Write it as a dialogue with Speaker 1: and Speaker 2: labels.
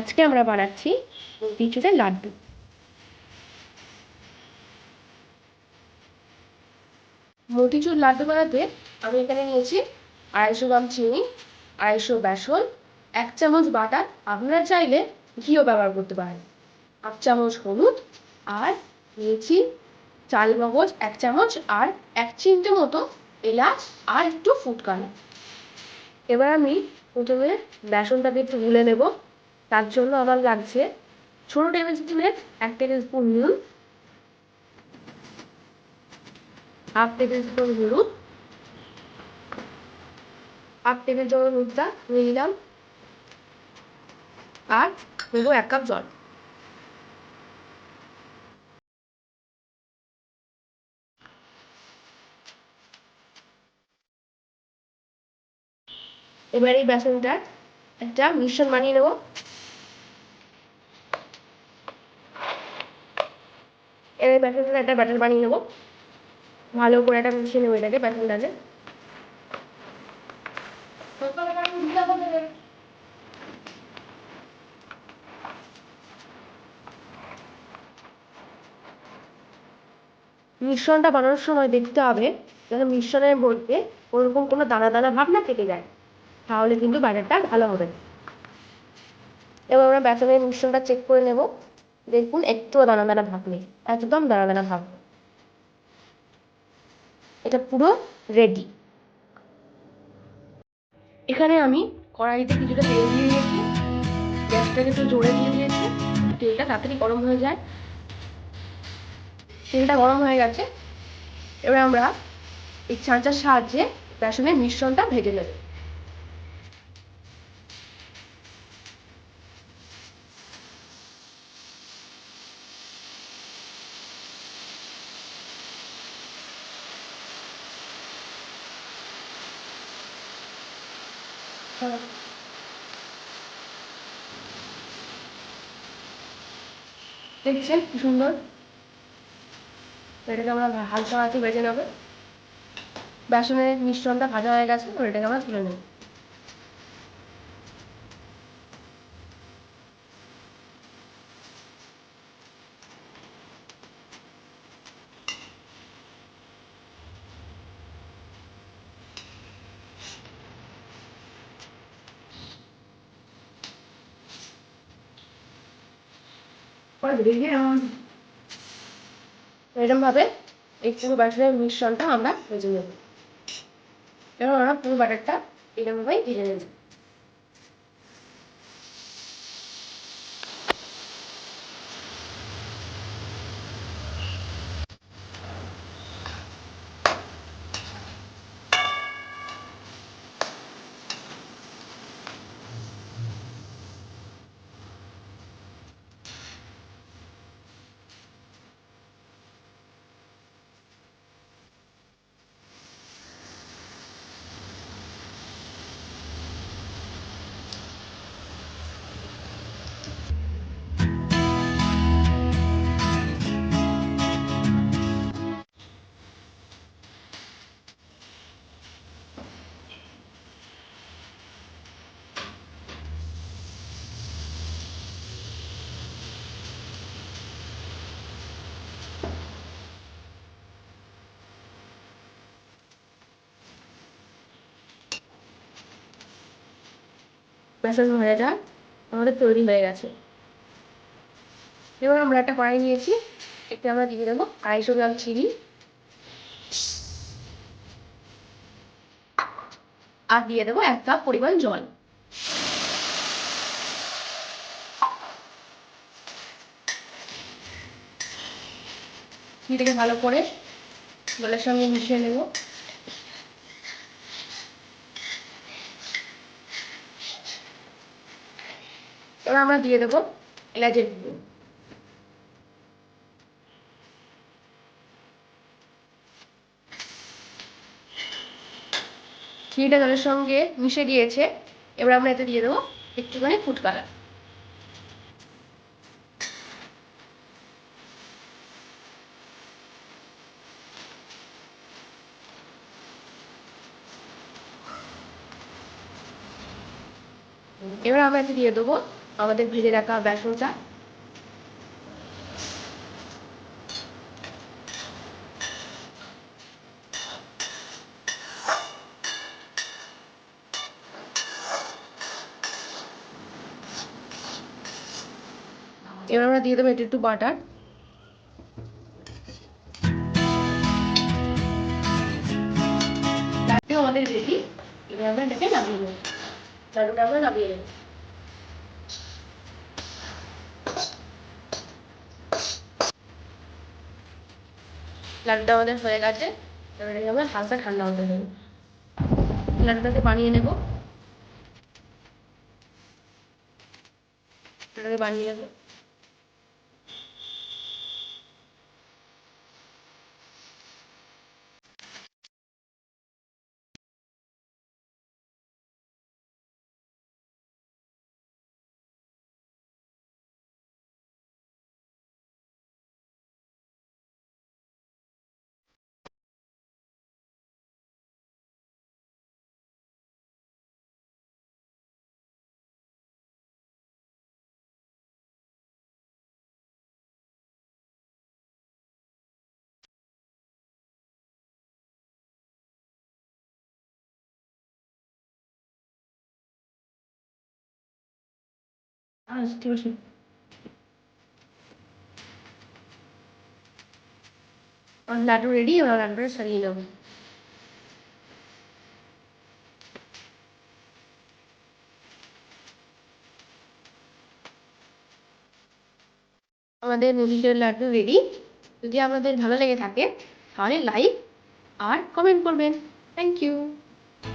Speaker 1: আজকে আমরা বানাচ্ছি মতিচুরের লাড্ডু। মতিচুর লাড্ডু বানাতে আমি এখানে নিয়েছি আড়াইশো গ্রাম চিনি, আড়াইশো বেসন, এক চামচ বাটার। আপনারা চাইলে ঘিও ব্যবহার করতে পারেন। হাফ চামচ হলুদ আর নিয়েছি চাল মগজ, এক চামচ আর এক চিমটে মতো এলাচ আর একটু কালার এবার আমি প্রথমে বেসনটাকে একটু গুলে নেব। তার জন্য আমার লাগছে ছোটো টেবিল স্পুনের এক টেবিল স্পুন নুন হাফ টেবিল স্পুন হলুদ হাফ টেবিল চামচ হলুদটা নিয়ে নিলাম আর নেব এক কাপ জল। এবার এই বেসনটার একটা মিশ্রণ বানিয়ে নেব। এবার বেসনটার একটা ব্যাটার বানিয়ে নেব। ভালো করে একটা মিশিয়ে নেব এটাকে বেসনটাকে মিশ্রণটা বানানোর সময় দেখতে হবে যেন মিশ্রণের মধ্যে ওরকম কোনো দানা দানা ভাব না থেকে যায়। তাহলে কিন্তু ব্যাটারটা ভালো হবে। এবার আমরা বেসনের মিশ্রণটা চেক করে নেব। দেখুন, একটুও দানা দানা ভাব নেই। একদম দানা দানা ভাব। এটা পুরো রেডি এখানে আমি কড়াইতে কিছুটা তেল দিয়ে দিয়েছি। গ্যাসটাকে একটু জোরে দিয়ে দিয়েছি। তেলটা তাড়াতাড়ি গরম হয়ে যায়। তেলটা গরম হয়ে গেছে। এবার আমরা এই চাঁচার সাহায্যে বেসনের মিশ্রণটা ভেজে নেব। দেখছেন কি সুন্দর? এটাকে আমরা হালকা হাতে ভেজে নেবে। বেসনের মিশ্রণটা ভাজা হয়ে গেছে এটাকে আমরা তুলে নেব। এরকম ভাবে এই পুরো মিশ্রণটা আমরা ভেজে নেব। এবার আমরা পুরো বাটারটা এরকম ভাবে ভেজে নেব। বেসন ভাজাটা আমাদের তৈরি হয়ে গেছে। এবার আমরা একটা কড়াই নিয়েছি, এতে আমরা দিয়ে দেবো আড়াইশো গ্রাম চিনি। আর দিয়ে দেবো এক কাপ পরিমাণ জল। চিনিটাকে ভালো করে জলের সঙ্গে মিশিয়ে নেব। আমরা দিয়ে দেবো এলাচের গুঁড়ো। চিনিটা জলের সঙ্গে মিশে গিয়েছে এবার আমরা এতে দিয়ে দেবো একটুখানি ফুড কালার এবার আমরা এতে দিয়ে দেবো আমাদের ভেজে রাখা বেসনটা। এবার আমরা দিয়ে দেবো এটা একটু বাটার। আমাদের রেডি। এবার আমরা এটাকে নামিয়ে নেব। লাড্ডুটা আমরা নামিয়ে নেব। লাড্ডুটা আমাদের হয়ে গেছে। এবার হালকা ঠান্ডা হতে দেবো লাড্ডুটাকে বানিয়ে নেব। লাড্ডুটাকে বানিয়ে নেব। লাড্ডু রেডি আমাদের মুরগির লাড্ডু রেডি যদি আপনাদের ভালো লেগে থাকে তাহলে লাইক আর কমেন্ট করবেন থ্যাংক ইউ